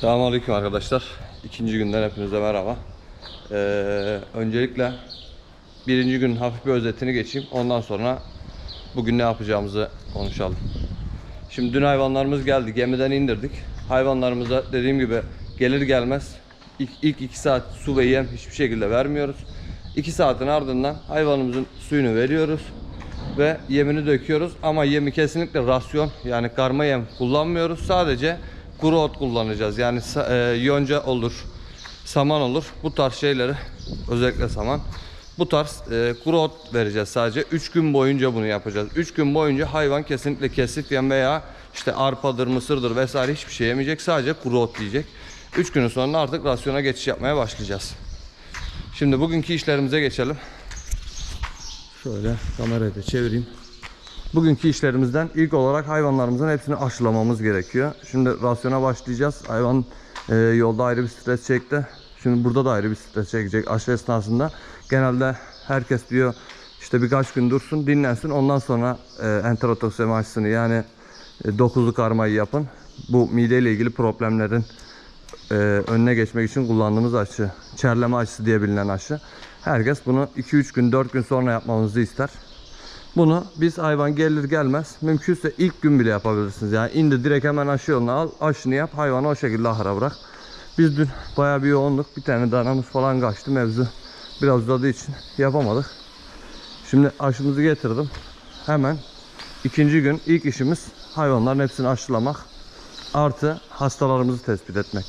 Selamünaleyküm arkadaşlar. İkinci günden hepinize merhaba. Ee, öncelikle birinci günün hafif bir özetini geçeyim. Ondan sonra bugün ne yapacağımızı konuşalım. Şimdi dün hayvanlarımız geldi. Gemiden indirdik. Hayvanlarımıza dediğim gibi gelir gelmez ilk, ilk iki saat su ve yem hiçbir şekilde vermiyoruz. İki saatin ardından hayvanımızın suyunu veriyoruz ve yemini döküyoruz ama yemi kesinlikle rasyon yani karma yem kullanmıyoruz. Sadece kuru ot kullanacağız. Yani e, yonca olur, saman olur. Bu tarz şeyleri özellikle saman. Bu tarz e, kuru ot vereceğiz sadece. 3 gün boyunca bunu yapacağız. 3 gün boyunca hayvan kesinlikle kesik yem veya işte arpadır, mısırdır vesaire hiçbir şey yemeyecek. Sadece kuru ot yiyecek. 3 günün sonra artık rasyona geçiş yapmaya başlayacağız. Şimdi bugünkü işlerimize geçelim. Şöyle kamerayı da çevireyim. Bugünkü işlerimizden ilk olarak hayvanlarımızın hepsini aşılamamız gerekiyor. Şimdi rasyona başlayacağız. Hayvan e, yolda ayrı bir stres çekti. Şimdi burada da ayrı bir stres çekecek aşı esnasında. Genelde herkes diyor işte birkaç gün dursun dinlensin ondan sonra e, enterotoksemi aşısını yani e, dokuzlu karmayı yapın. Bu mideyle ilgili problemlerin e, önüne geçmek için kullandığımız aşı. Çerleme aşısı diye bilinen aşı. Herkes bunu 2-3 gün 4 gün sonra yapmamızı ister. Bunu biz hayvan gelir gelmez mümkünse ilk gün bile yapabilirsiniz. Yani indi direkt hemen aşı yoluna al aşını yap hayvanı o şekilde ahıra bırak. Biz dün bayağı bir yoğunluk bir tane danamız falan kaçtı mevzu biraz uzadığı için yapamadık. Şimdi aşımızı getirdim. Hemen ikinci gün ilk işimiz hayvanların hepsini aşılamak artı hastalarımızı tespit etmek.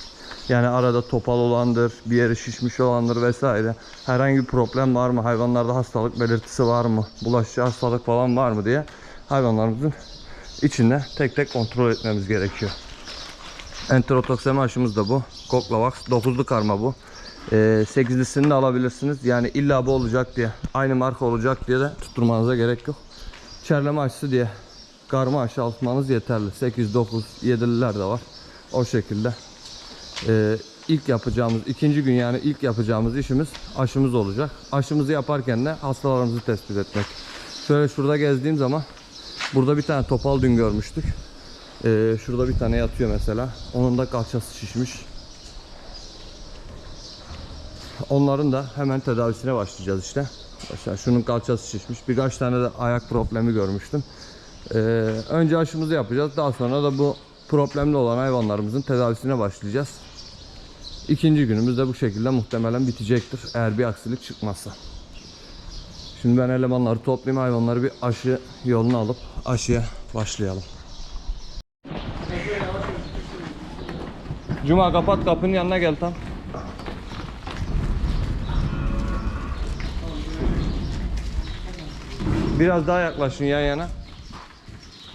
Yani arada topal olandır, bir yeri şişmiş olandır vesaire. Herhangi bir problem var mı? Hayvanlarda hastalık belirtisi var mı? Bulaşıcı hastalık falan var mı diye hayvanlarımızın içinde tek tek kontrol etmemiz gerekiyor. Enterotoksemi aşımız da bu. Koklavax 9'lu karma bu. Ee, 8'lisini de alabilirsiniz. Yani illa bu olacak diye, aynı marka olacak diye de tutturmanıza gerek yok. Çerleme aşısı diye karma aşı almanız yeterli. 8, 9, 7'liler de var. O şekilde. Ee, ilk yapacağımız, ikinci gün yani ilk yapacağımız işimiz aşımız olacak. Aşımızı yaparken de hastalarımızı tespit etmek. Şöyle şurada gezdiğim zaman burada bir tane topal dün görmüştük. Ee, şurada bir tane yatıyor mesela. Onun da kalçası şişmiş. Onların da hemen tedavisine başlayacağız işte. Mesela şunun kalçası şişmiş. Birkaç tane de ayak problemi görmüştüm. Ee, önce aşımızı yapacağız. Daha sonra da bu problemli olan hayvanlarımızın tedavisine başlayacağız. İkinci günümüz de bu şekilde muhtemelen bitecektir. Eğer bir aksilik çıkmazsa. Şimdi ben elemanları toplayayım. Hayvanları bir aşı yoluna alıp aşıya başlayalım. Cuma kapat kapının yanına gel tam. Biraz daha yaklaşın yan yana.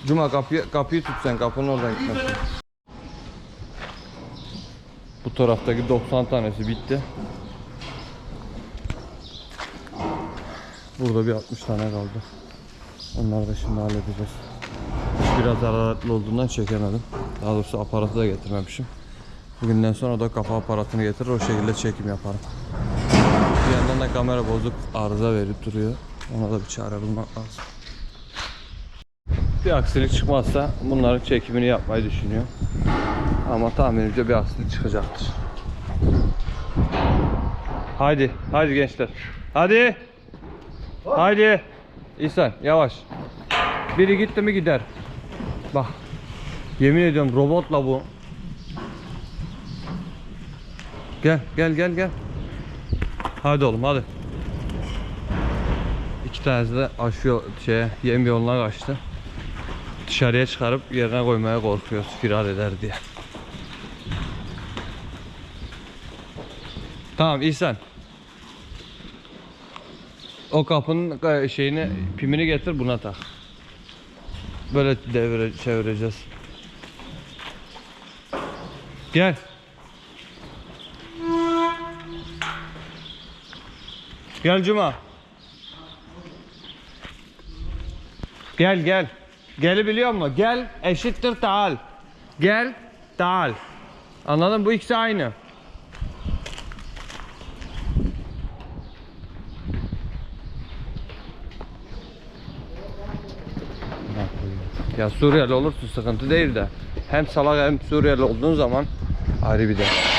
Cuma kapıyı, kapıyı tut sen kapının oradan gitmesin. Bu taraftaki 90 tanesi bitti. Burada bir 60 tane kaldı. Onları da şimdi halledeceğiz. Biraz hararetli olduğundan çekemedim. Daha doğrusu aparatı da getirmemişim. Bugünden sonra da kafa aparatını getirir o şekilde çekim yaparım. Bir yandan da kamera bozuk arıza verip duruyor. Ona da bir çare bulmak lazım. Bir aksilik çıkmazsa bunların çekimini yapmayı düşünüyor. Ama tahminimce bir aksilik çıkacaktır. Haydi, haydi gençler. Hadi. Haydi. İhsan yavaş. Biri gitti mi gider. Bak. Yemin ediyorum robotla bu. Gel, gel, gel, gel. Hadi oğlum, hadi. İki tanesi de aşıyor şeye, yem yoluna kaçtı. Dışarıya çıkarıp yerine koymaya korkuyoruz firar eder diye. Tamam İhsan. O kapının şeyini pimini getir buna tak. Böyle devre çevireceğiz. Gel. Gel Cuma. Gel gel. Geli biliyor musun? Gel eşittir taal. Gel taal. Anladın mı? Bu ikisi aynı. Ya Suriyeli olursun sıkıntı değil de hem salak hem Suriyeli olduğun zaman Ayrı bir dert.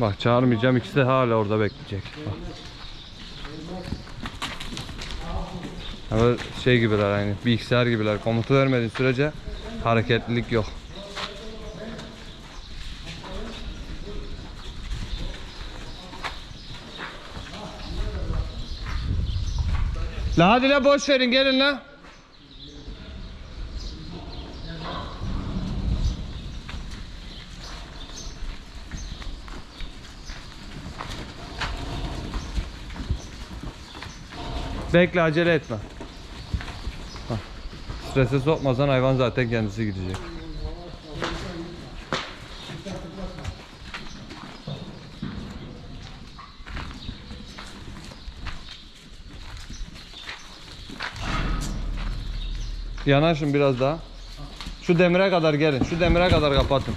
Bak çağırmayacağım ikisi de hala orada bekleyecek. Bak. Ama şey gibiler aynı bilgisayar gibiler komutu vermediğin sürece hareketlilik yok. La hadi la boş verin gelin la. Bekle acele etme. Strese sokmasan hayvan zaten kendisi gidecek. Yanaşın biraz daha. Şu demire kadar gelin. Şu demire kadar kapatın.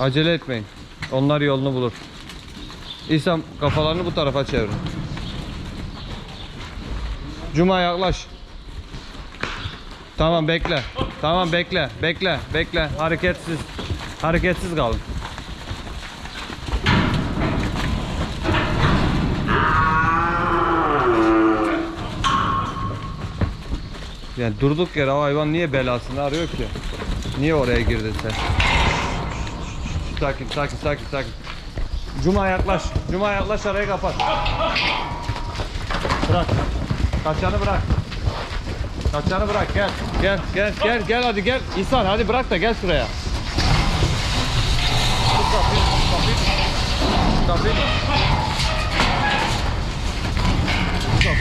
Acele etmeyin. Onlar yolunu bulur. İsam kafalarını bu tarafa çevirin. Cuma yaklaş. Tamam bekle. Tamam bekle. Bekle. Bekle. Hareketsiz. Hareketsiz kalın. Yani durduk yere o hayvan niye belasını arıyor ki? Niye oraya girdin sen? Sakin, sakin, sakin, sakin. Cuma yaklaş. Cuma yaklaş arayı kapat. Bırak. Kaçanı bırak. Kaçanı bırak gel. Gel gel gel gel hadi gel. İhsan hadi bırak da gel şuraya. Tut.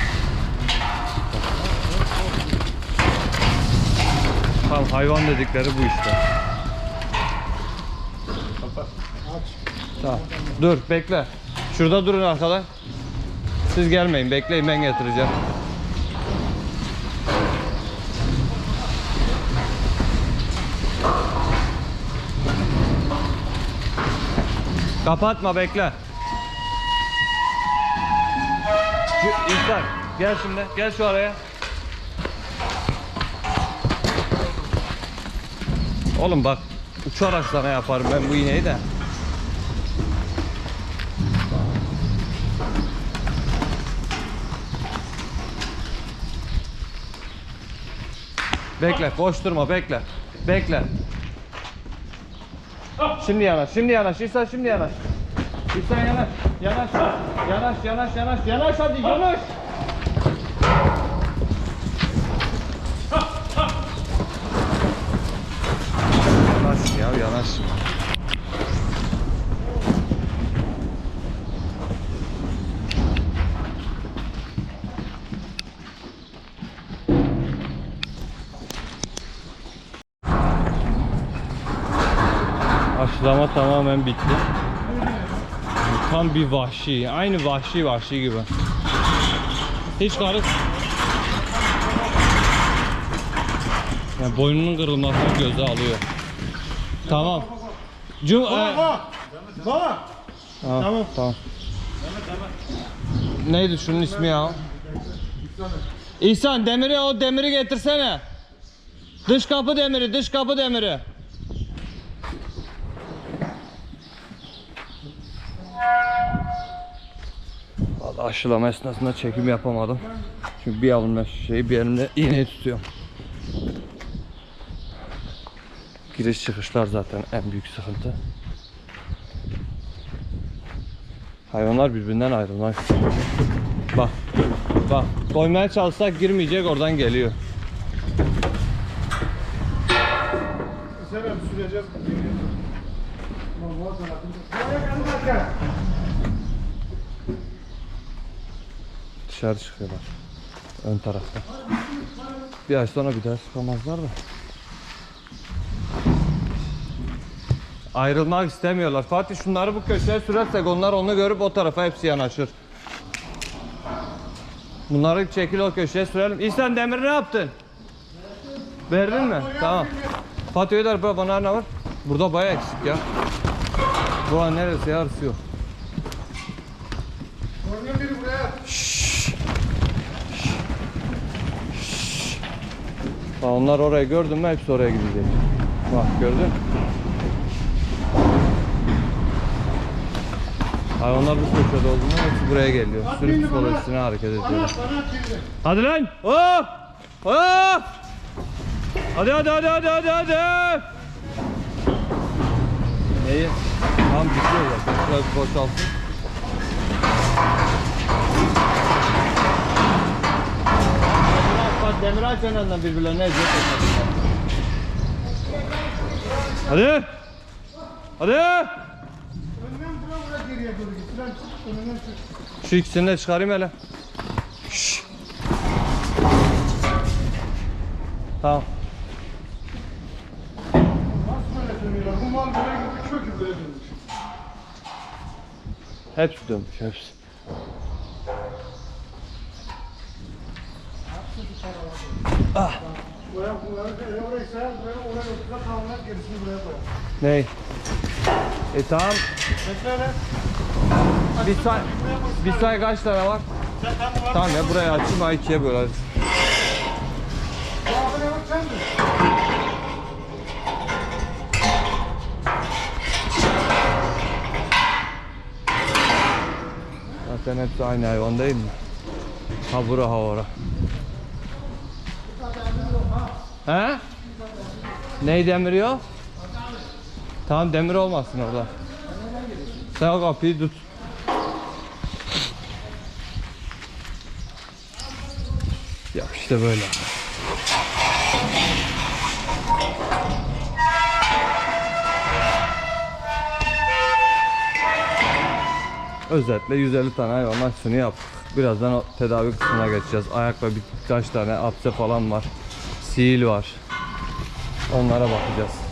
Tamam hayvan dedikleri bu işte. Tamam. Dur bekle. Şurada durun arkada. Siz gelmeyin bekleyin ben getireceğim. Kapatma bekle. Şu İhsan gel şimdi gel şu araya. Oğlum bak uçarak sana yaparım ben bu iğneyi de. Bekle, boş durma, bekle. Bekle. Şimdi yanaş, şimdi yanaş. İhsan şimdi yanaş. İhsan yanaş. Yanaş. Yanaş, yanaş, yanaş. Yanaş hadi, yanaş. Yanaş ya, yanaş. Aşılama tamamen bitti. Tam bir vahşi. Aynı vahşi vahşi gibi. Hiç karış. Yani boynunun kırılmasını göze alıyor. Tamam. Cum e- Baba. Ha, Tamam. tamam. Neydi şunun ismi ya? İhsan demiri o demiri getirsene. Dış kapı demiri, dış kapı demiri. Aşılama esnasında çekim yapamadım. Çünkü bir elimle şeyi bir elimle iğneyi tutuyorum. Giriş çıkışlar zaten en büyük sıkıntı. Hayvanlar birbirinden ayrılmak. Bak. Bak. Koymaya çalışsak girmeyecek oradan geliyor. Sen tarafında. Buraya gel bakayım. Dışarı çıkıyorlar. Ön tarafta. Bir ay sonra bir daha çıkamazlar da. Ayrılmak istemiyorlar. Fatih şunları bu köşeye sürersek onlar onu görüp o tarafa hepsi yanaşır. Bunları çekil o köşeye sürelim. İhsan demiri ne yaptın? Verdin mi? Tamam. Fatih Öder bana ne var? Burada bayağı eksik ya. Buranın neresi yarısı yok. Ha, onlar orayı gördün mü hepsi oraya gidecek. Bak gördün. Hayvanlar bu köşede olduğunda hepsi buraya geliyor. Sürü psikolojisine hareket ediyor. Hadi lan! Hop! Hop! Hadi hadi hadi hadi hadi hadi! Neyi? Tamam bitiyor zaten. Şurayı bir boşaltın. Bak demir aç önden birbirlerine eziyet etmesinler. Hadi! Hadi! Önden bura bura geriye doğru git. Lan önünden çık. Şu ikisini de çıkarayım hele. Şşş. Tamam. Nasıl böyle dönüyorlar? Bu mal böyle gibi kökü böyle dönmüş. Hepsi dönmüş hepsi. Buraya bunları da oraya sayar, buraya oraya oturup kalanlar gerisini buraya koyar. Ney? E tamam. Hele. Bir say, bir say kaç tane var? Tamam ya buraya açayım ha ikiye. Bu abi ne bak sen. Zaten hepsi aynı hayvan değil mi? Ha bura ha ora. He? Ney demiriyor? Tamam demir olmasın orada. Sen o kapıyı tut. Ya işte böyle. Özetle 150 tane hayvan aşısını yaptık. Birazdan tedavi kısmına geçeceğiz. Ayak birkaç tane apse falan var. Sil var. Onlara bakacağız.